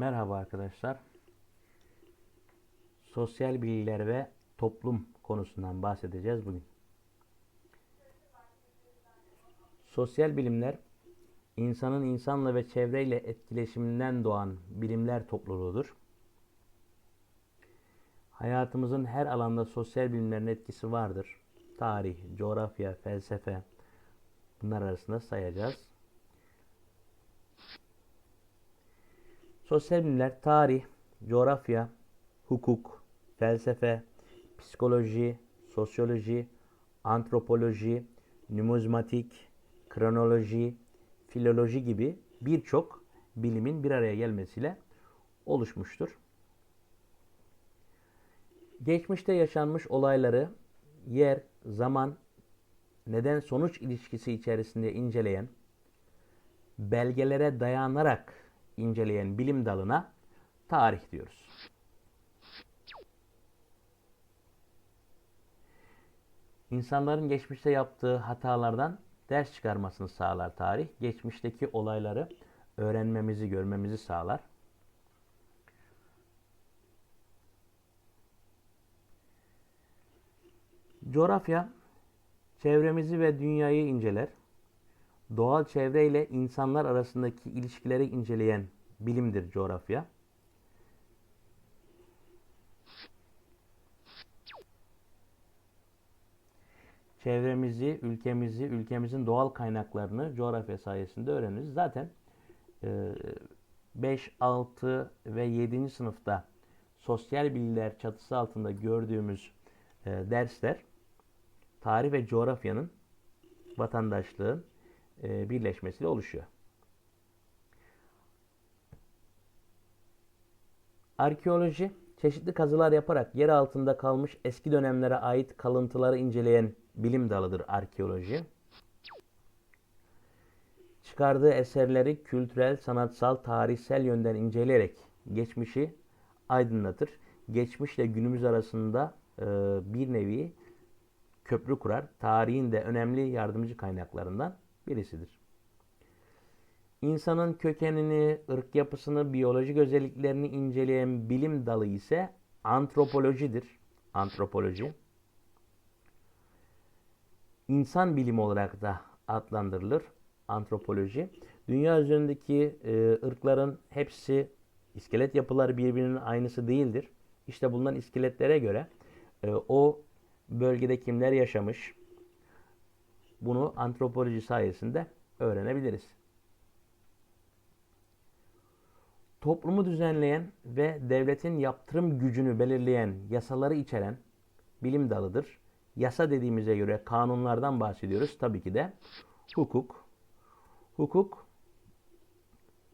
Merhaba arkadaşlar. Sosyal bilgiler ve toplum konusundan bahsedeceğiz bugün. Sosyal bilimler insanın insanla ve çevreyle etkileşiminden doğan bilimler topluluğudur. Hayatımızın her alanda sosyal bilimlerin etkisi vardır. Tarih, coğrafya, felsefe bunlar arasında sayacağız. Sosyal bilimler tarih, coğrafya, hukuk, felsefe, psikoloji, sosyoloji, antropoloji, numizmatik, kronoloji, filoloji gibi birçok bilimin bir araya gelmesiyle oluşmuştur. Geçmişte yaşanmış olayları yer, zaman, neden sonuç ilişkisi içerisinde inceleyen, belgelere dayanarak inceleyen bilim dalına tarih diyoruz. İnsanların geçmişte yaptığı hatalardan ders çıkarmasını sağlar tarih. Geçmişteki olayları öğrenmemizi, görmemizi sağlar. Coğrafya çevremizi ve dünyayı inceler. Doğal çevre ile insanlar arasındaki ilişkileri inceleyen bilimdir coğrafya. Çevremizi, ülkemizi, ülkemizin doğal kaynaklarını coğrafya sayesinde öğreniriz. Zaten 5, 6 ve 7. sınıfta sosyal bilgiler çatısı altında gördüğümüz e, dersler tarih ve coğrafyanın vatandaşlığın e, birleşmesiyle oluşuyor. Arkeoloji, çeşitli kazılar yaparak yer altında kalmış eski dönemlere ait kalıntıları inceleyen bilim dalıdır arkeoloji. Çıkardığı eserleri kültürel, sanatsal, tarihsel yönden inceleyerek geçmişi aydınlatır. Geçmişle günümüz arasında e, bir nevi köprü kurar. Tarihin de önemli yardımcı kaynaklarından birisidir. İnsanın kökenini, ırk yapısını, biyolojik özelliklerini inceleyen bilim dalı ise antropolojidir. Antropoloji. İnsan bilimi olarak da adlandırılır antropoloji. Dünya üzerindeki e, ırkların hepsi iskelet yapıları birbirinin aynısı değildir. İşte bulunan iskeletlere göre e, o bölgede kimler yaşamış bunu antropoloji sayesinde öğrenebiliriz. Toplumu düzenleyen ve devletin yaptırım gücünü belirleyen yasaları içeren bilim dalıdır. Yasa dediğimize göre kanunlardan bahsediyoruz. Tabii ki de hukuk. Hukuk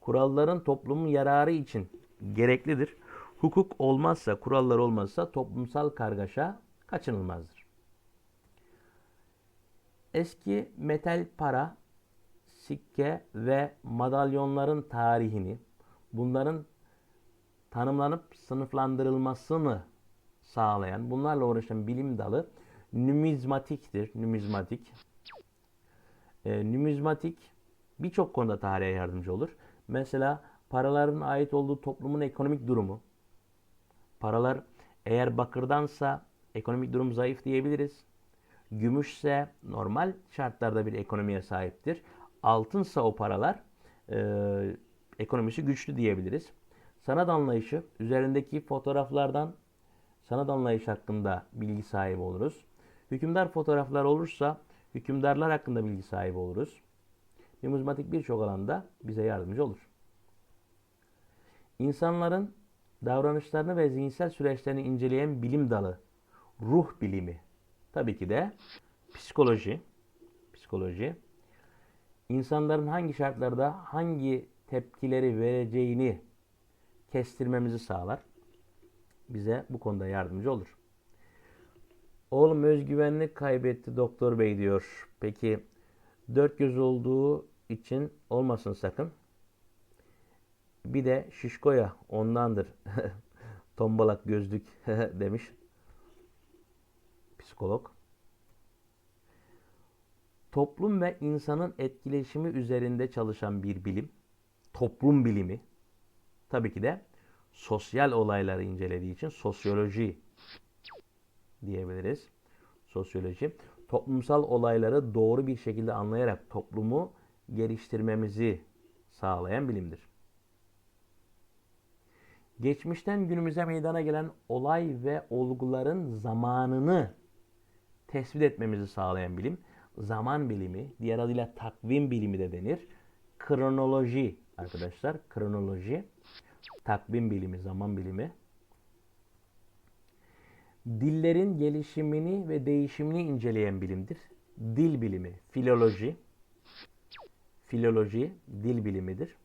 kuralların toplumun yararı için gereklidir. Hukuk olmazsa, kurallar olmazsa toplumsal kargaşa kaçınılmazdır. Eski metal para, sikke ve madalyonların tarihini, bunların tanımlanıp sınıflandırılmasını sağlayan, bunlarla uğraşan bilim dalı numizmatiktir. Numizmatik. E, numizmatik birçok konuda tarihe yardımcı olur. Mesela paraların ait olduğu toplumun ekonomik durumu. Paralar eğer bakırdansa ekonomik durum zayıf diyebiliriz. Gümüşse normal şartlarda bir ekonomiye sahiptir. Altınsa o paralar e, ekonomisi güçlü diyebiliriz. Sanat anlayışı üzerindeki fotoğraflardan sanat anlayışı hakkında bilgi sahibi oluruz. Hükümdar fotoğraflar olursa hükümdarlar hakkında bilgi sahibi oluruz. Numizmatik birçok alanda bize yardımcı olur. İnsanların davranışlarını ve zihinsel süreçlerini inceleyen bilim dalı, ruh bilimi. Tabii ki de psikoloji. Psikoloji. İnsanların hangi şartlarda hangi tepkileri vereceğini kestirmemizi sağlar. Bize bu konuda yardımcı olur. Oğlum özgüvenini kaybetti doktor bey diyor. Peki dört göz olduğu için olmasın sakın. Bir de şişkoya ondandır. Tombalak gözlük demiş psikolog. Toplum ve insanın etkileşimi üzerinde çalışan bir bilim. Toplum bilimi. tabii ki de sosyal olayları incelediği için sosyoloji diyebiliriz. Sosyoloji toplumsal olayları doğru bir şekilde anlayarak toplumu geliştirmemizi sağlayan bilimdir. Geçmişten günümüze meydana gelen olay ve olguların zamanını tespit etmemizi sağlayan bilim, zaman bilimi, diğer adıyla takvim bilimi de denir. Kronoloji arkadaşlar, kronoloji, takvim bilimi, zaman bilimi. Dillerin gelişimini ve değişimini inceleyen bilimdir. Dil bilimi, filoloji, filoloji dil bilimidir.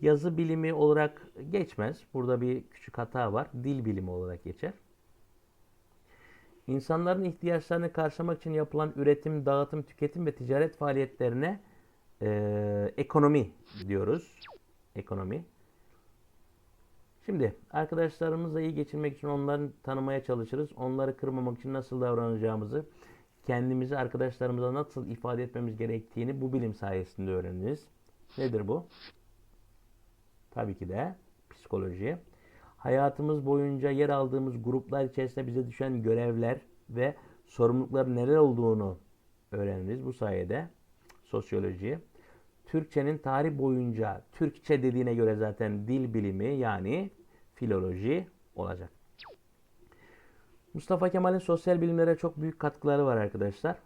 Yazı bilimi olarak geçmez. Burada bir küçük hata var. Dil bilimi olarak geçer. İnsanların ihtiyaçlarını karşılamak için yapılan üretim, dağıtım, tüketim ve ticaret faaliyetlerine e, ekonomi diyoruz. Ekonomi. Şimdi arkadaşlarımızla iyi geçirmek için onları tanımaya çalışırız. Onları kırmamak için nasıl davranacağımızı, kendimizi arkadaşlarımıza nasıl ifade etmemiz gerektiğini bu bilim sayesinde öğreniriz. Nedir bu? Tabii ki de psikoloji. Hayatımız boyunca yer aldığımız gruplar içerisinde bize düşen görevler ve sorumlulukların neler olduğunu öğreniriz bu sayede. Sosyoloji. Türkçenin tarih boyunca Türkçe dediğine göre zaten dil bilimi yani filoloji olacak. Mustafa Kemal'in sosyal bilimlere çok büyük katkıları var arkadaşlar.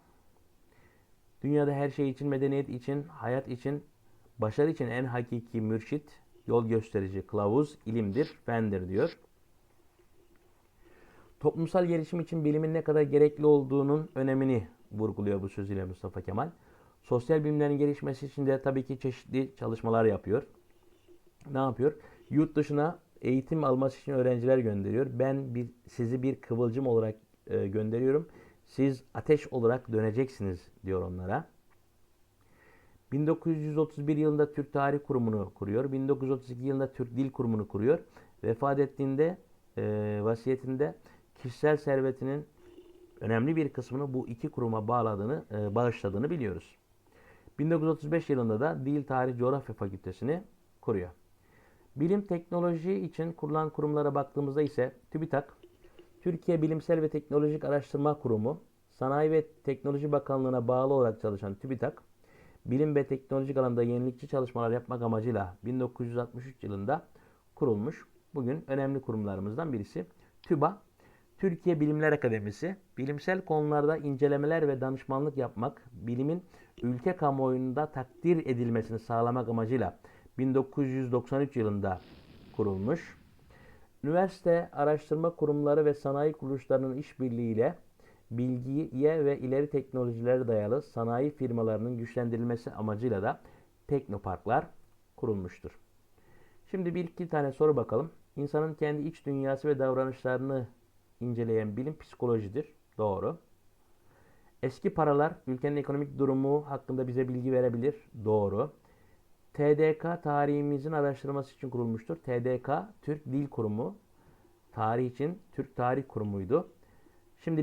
Dünyada her şey için, medeniyet için, hayat için, başarı için en hakiki mürşit, yol gösterici, kılavuz, ilimdir, fendir diyor. Toplumsal gelişim için bilimin ne kadar gerekli olduğunun önemini vurguluyor bu sözüyle Mustafa Kemal. Sosyal bilimlerin gelişmesi için de tabii ki çeşitli çalışmalar yapıyor. Ne yapıyor? Yurt dışına eğitim alması için öğrenciler gönderiyor. Ben bir sizi bir kıvılcım olarak e, gönderiyorum. Siz ateş olarak döneceksiniz diyor onlara. 1931 yılında Türk Tarih Kurumu'nu kuruyor. 1932 yılında Türk Dil Kurumu'nu kuruyor. Vefat ettiğinde e, vasiyetinde kişisel servetinin önemli bir kısmını bu iki kuruma bağladığını, e, bağışladığını biliyoruz. 1935 yılında da Dil Tarih Coğrafya Fakültesini kuruyor. Bilim teknoloji için kurulan kurumlara baktığımızda ise TÜBİTAK, Türkiye Bilimsel ve Teknolojik Araştırma Kurumu, Sanayi ve Teknoloji Bakanlığı'na bağlı olarak çalışan TÜBİTAK, bilim ve teknolojik alanda yenilikçi çalışmalar yapmak amacıyla 1963 yılında kurulmuş. Bugün önemli kurumlarımızdan birisi. TÜBA, Türkiye Bilimler Akademisi, bilimsel konularda incelemeler ve danışmanlık yapmak, bilimin ülke kamuoyunda takdir edilmesini sağlamak amacıyla 1993 yılında kurulmuş. Üniversite, araştırma kurumları ve sanayi kuruluşlarının işbirliğiyle bilgiye ve ileri teknolojilere dayalı sanayi firmalarının güçlendirilmesi amacıyla da teknoparklar kurulmuştur. Şimdi bir iki tane soru bakalım. İnsanın kendi iç dünyası ve davranışlarını inceleyen bilim psikolojidir. Doğru. Eski paralar ülkenin ekonomik durumu hakkında bize bilgi verebilir. Doğru. TDK tarihimizin araştırması için kurulmuştur. TDK Türk Dil Kurumu. Tarih için Türk Tarih Kurumu'ydu. Şimdilik